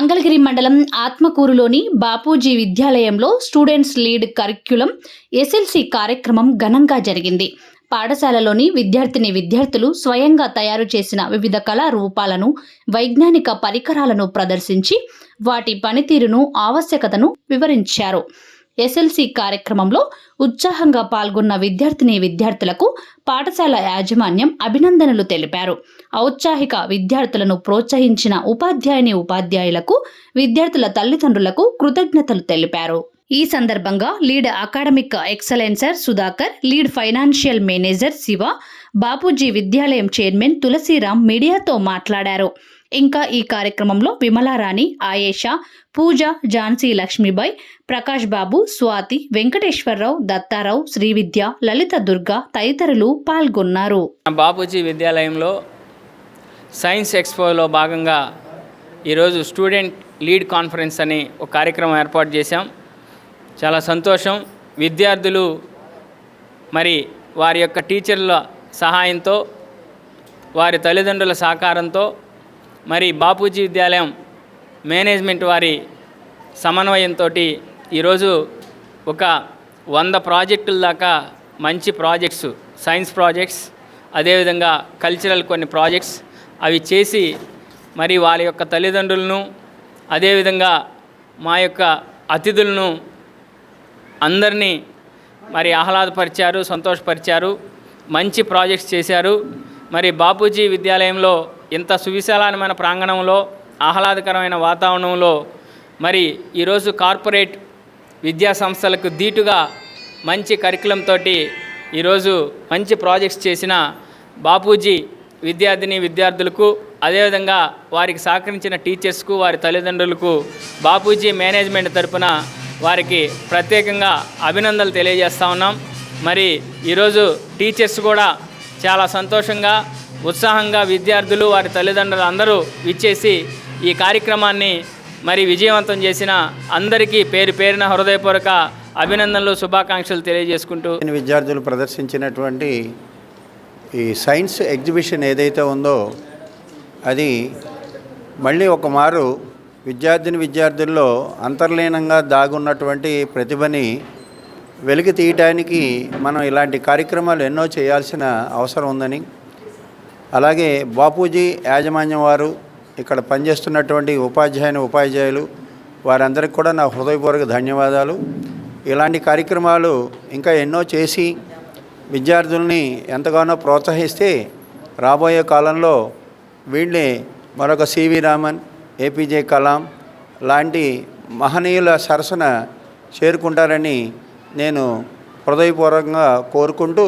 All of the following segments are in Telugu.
మంగళగిరి మండలం ఆత్మకూరులోని బాపూజీ విద్యాలయంలో స్టూడెంట్స్ లీడ్ కరిక్యులం ఎస్ఎల్సి కార్యక్రమం ఘనంగా జరిగింది. పాఠశాలలోని విద్యార్థిని విద్యార్థులు స్వయంగా తయారు చేసిన వివిధ కళారూపాలను వైజ్ఞానిక పరికరాలను ప్రదర్శించి వాటి పనితీరును ఆవశ్యకతను వివరించారు. ఎస్ఎల్సి కార్యక్రమంలో ఉత్సాహంగా పాల్గొన్న విద్యార్థిని విద్యార్థులకు పాఠశాల యాజమాన్యం అభినందనలు తెలిపారు. ఔత్సాహిక విద్యార్థులను ప్రోత్సహించిన ఉపాధ్యాయుని ఉపాధ్యాయులకు విద్యార్థుల తల్లిదండ్రులకు కృతజ్ఞతలు తెలిపారు. ఈ సందర్భంగా lead academic ఎక్సలెన్సర్ Sudhakar lead financial manager Shiva Bapuji Vidyalayam chairman Tulasiram మీడియాతో మాట్లాడారు. ఇంకా ఈ కార్యక్రమంలో విమలారాణి ఆయేషా పూజ ఝాన్సీ లక్ష్మీబాయ్ ప్రకాష్ బాబు స్వాతి వెంకటేశ్వరరావు దత్తారావు శ్రీవిద్య లలిత దుర్గా తదితరులు పాల్గొన్నారు. బాపూజీ విద్యాలయంలో సైన్స్ ఎక్స్పోలో భాగంగా ఈరోజు స్టూడెంట్ లీడ్ కాన్ఫరెన్స్ అని ఒక కార్యక్రమం ఏర్పాటు చేశాం. చాలా సంతోషం. విద్యార్థులు మరి వారి యొక్క టీచర్ల సహాయంతో వారి తల్లిదండ్రుల సహకారంతో మరి బాపూజీ విద్యాలయం మేనేజ్మెంట్ వారి సమన్వయంతో ఈరోజు ఒక వంద ప్రాజెక్టుల దాకా మంచి ప్రాజెక్ట్స్ సైన్స్ ప్రాజెక్ట్స్ అదేవిధంగా కల్చరల్ కొన్ని ప్రాజెక్ట్స్ అవి చేసి మరి వారి యొక్క తల్లిదండ్రులను అదేవిధంగా మా యొక్క అతిథులను అందరినీ మరి ఆహ్లాదపరిచారు సంతోషపరిచారు మంచి ప్రాజెక్ట్స్ చేశారు. మరి బాపూజీ విద్యాలయంలో ఇంత సువిశాలమైన ప్రాంగణంలో ఆహ్లాదకరమైన వాతావరణంలో మరి ఈరోజు కార్పొరేట్ విద్యా సంస్థలకు ధీటుగా మంచి కరికులంతో ఈరోజు మంచి ప్రాజెక్ట్స్ చేసిన బాపూజీ విద్యార్థిని విద్యార్థులకు అదేవిధంగా వారికి సహకరించిన టీచర్స్కు వారి తల్లిదండ్రులకు బాపూజీ మేనేజ్మెంట్ తరపున వారికి ప్రత్యేకంగా అభినందనలు తెలియజేస్తూ ఉన్నాం. మరి ఈరోజు టీచర్స్ కూడా చాలా సంతోషంగా ఉత్సాహంగా విద్యార్థులు వారి తల్లిదండ్రులు అందరూ ఇచ్చేసి ఈ కార్యక్రమాన్ని మరి విజయవంతం చేసిన అందరికీ పేరు పేరిన హృదయపూర్వక అభినందనలు శుభాకాంక్షలు తెలియజేసుకుంటూ విద్యార్థులు ప్రదర్శించినటువంటి ఈ సైన్స్ ఎగ్జిబిషన్ ఏదైతే ఉందో అది మళ్ళీ ఒక మారు విద్యార్థిని విద్యార్థుల్లో అంతర్లీనంగా దాగున్నటువంటి ప్రతిభని వెలికి తీయటానికి మనం ఇలాంటి కార్యక్రమాలు ఎన్నో చేయాల్సిన అవసరం ఉందని అలాగే బాపూజీ యాజమాన్యం వారు ఇక్కడ పనిచేస్తున్నటువంటి ఉపాధ్యాయుని ఉపాధ్యాయులు వారందరికీ కూడా నా హృదయపూర్వక ధన్యవాదాలు. ఇలాంటి కార్యక్రమాలు ఇంకా ఎన్నో చేసి విద్యార్థుల్ని ఎంతగానో ప్రోత్సహిస్తే రాబోయే కాలంలో వీళ్ళే మరొక సివి రామన్ ఏపీజే కలాం లాంటి మహనీయుల సరసన చేరుకుంటారని నేను హృదయపూర్వకంగా కోరుకుంటూ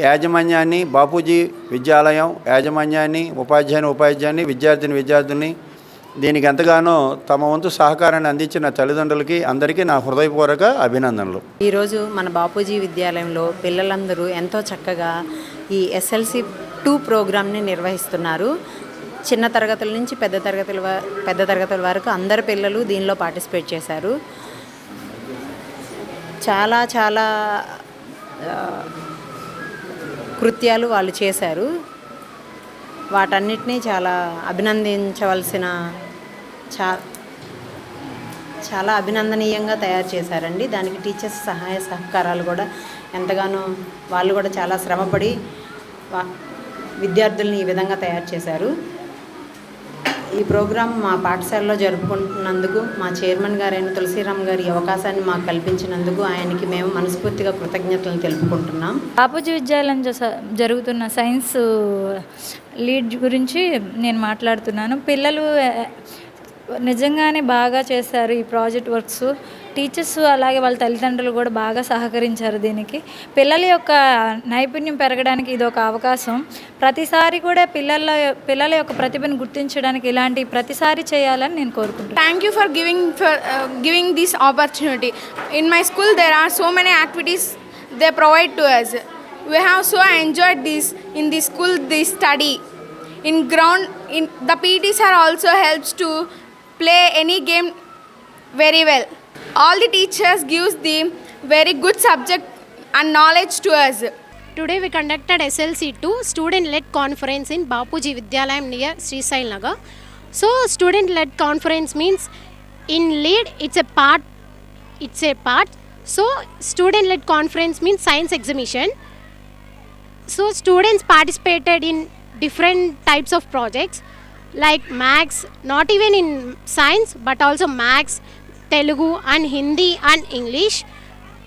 యాజమాన్యాన్ని బాపూజీ విద్యాలయం యాజమాన్యాన్ని ఉపాధ్యాయుని ఉపాధ్యాయుని విద్యార్థిని విద్యార్థిని దీనికి ఎంతగానో తమ వంతు సహకారాన్ని అందించిన తల్లిదండ్రులకి అందరికీ నా హృదయపూర్వక అభినందనలు. ఈరోజు మన బాపూజీ విద్యాలయంలో పిల్లలందరూ ఎంతో చక్కగా ఈ ఎస్ఎల్సి టూ ప్రోగ్రామ్ని నిర్వహిస్తున్నారు. చిన్న తరగతుల నుంచి పెద్ద తరగతుల వ- పెద్ద తరగతుల వరకు అందరు పిల్లలు దీనిలో పార్టిసిపేట్ చేశారు. చాలా చాలా కృత్యాలు వాళ్ళు చేశారు. వాటన్నిటినీ చాలా అభినందించవలసిన చా చాలా అభినందనీయంగా తయారు చేశారండి. దానికి టీచర్స్ సహాయ సహకారాలు కూడా ఎంతగానో వాళ్ళు కూడా చాలా శ్రమపడి వా- విద్యార్థుల్ని ఈ విధంగా తయారు చేశారు. ఈ ప్రోగ్రాం మా పాఠశాలలో జరుపుకుంటున్నందుకు మా చైర్మన్ గారైన తులసిరామ్ గారి ఈ అవకాశాన్ని మాకు కల్పించినందుకు ఆయనకి మేము మనస్ఫూర్తిగా కృతజ్ఞతలు తెలుపుకుంటున్నాం. బాపూజీ విద్యాలయం జ- జరుగుతున్న సైన్స్ లీడ్ గురించి నేను మాట్లాడుతున్నాను. పిల్లలు నిజంగానే బాగా చేశారు ఈ ప్రాజెక్ట్ వర్క్స్. టీచర్స్ అలాగే వాళ్ళ తల్లిదండ్రులు కూడా బాగా సహకరించారు దీనికి. పిల్లల యొక్క నైపుణ్యం పెరగడానికి ఇది ఒక అవకాశం. ప్రతిసారి కూడా పిల్లల పిల్లల యొక్క ప్రతిభను గుర్తించడానికి ఇలాంటి ప్రతిసారి చేయాలని నేను కోరుకుంటున్నాను. Thank you for giving for giving this opportunity in my school there are so many activities they provide to us we have so enjoy this in the school the study in ground in the PTs are also helps to play any game very well All the teachers gives the very good subject and knowledge to us. Today we conducted SLC2 student led conference in Bapuji Vidyalayam near Sri Sail Nagar. So student-led conference means in lead it's a part. It's a part. So student-led conference means science exhibition. So students participated in different types of projects like max, not even in science but also max, Telugu and Hindi and English.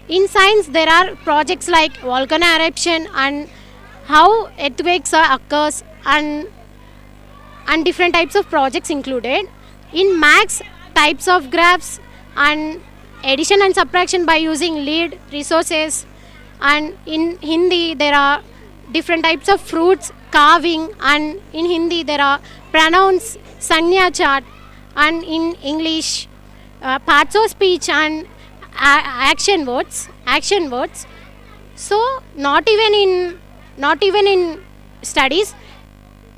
In science there are projects like volcano eruption and how earthquakes are occurs and and different types of projects included. In max, types of graphs and addition and subtraction by using lead resources. And in Hindi, there are different types of fruits, carving, and in Hindi, there are pronouns, sanya chart, and in English, parts of speech and a- action words. Action words. So, not even in not even in studies,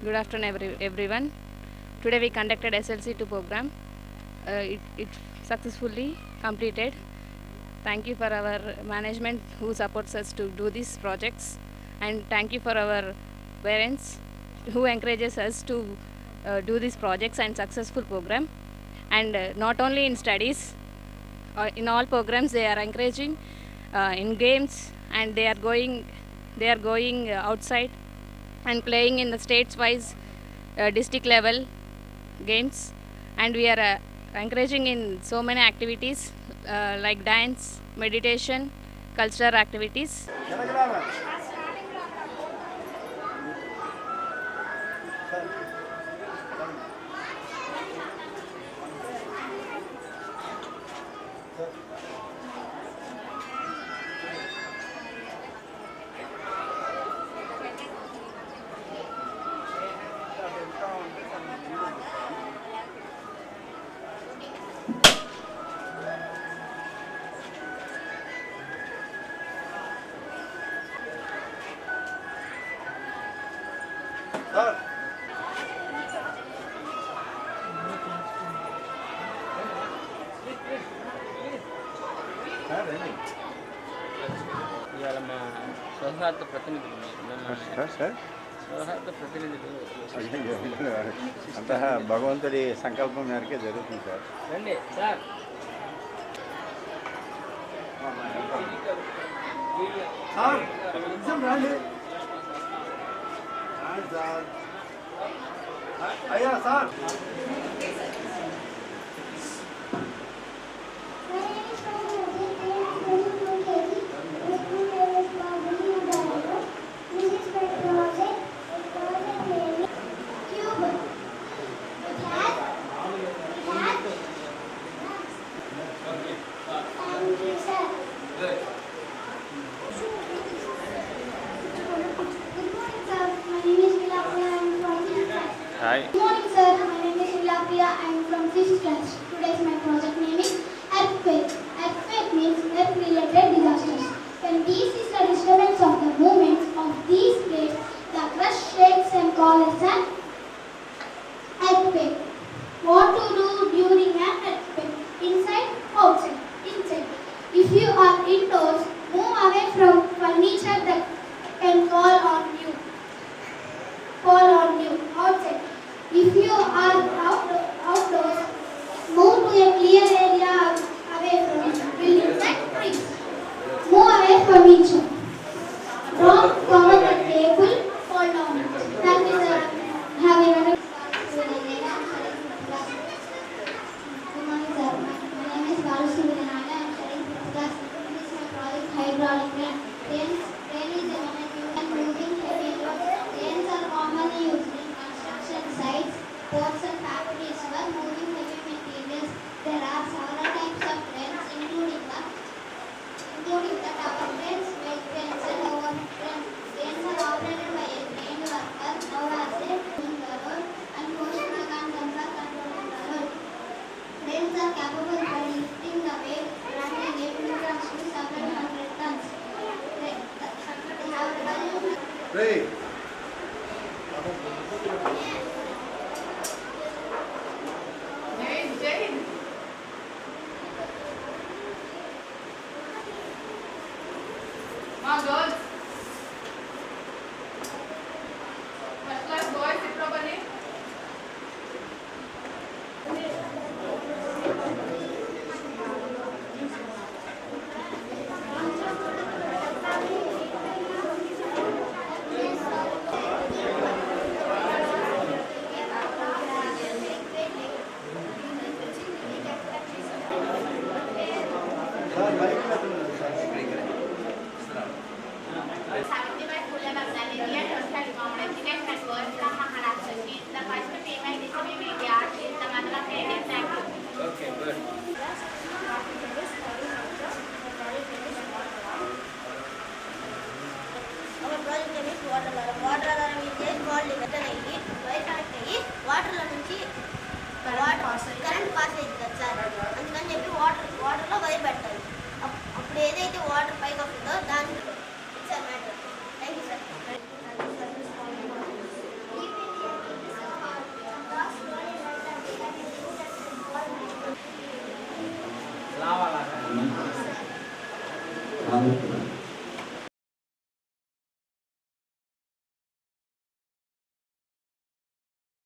Good afternoon, every, everyone. Today we conducted SLC2 program. Uh, it, it successfully completed. Thank you for our management who supports us to do these projects, and thank you for our parents who encourages us to uh, do these projects and successful program. And uh, not only in studies, uh, in all programs they are encouraging uh, in games, and they are going, they are going outside and playing in the states wise district level games. And we are encouraging in so many activities like dance meditation cultural activities ఇవాళ మా సౌహార్ద ప్రతినిధులు సౌహార్ద ప్రతినిధులు అంత భగవంతుడి సంకల్పం మేరకే జరుగుతుంది సార్. రండి సార్. అయ్యా sir. Hi Good morning, sir. My name is Shilapia. I am from 5th class. Today is my project hydraulic crane. Cranes, crane is a moving heavy loads. Cranes are commonly used in construction sites, ports and factories for moving heavy materials. There are several types of cranes, including the including the tower cranes, weight cranes, and overhead cranes. Cranes are operated by మా గర్ల్స్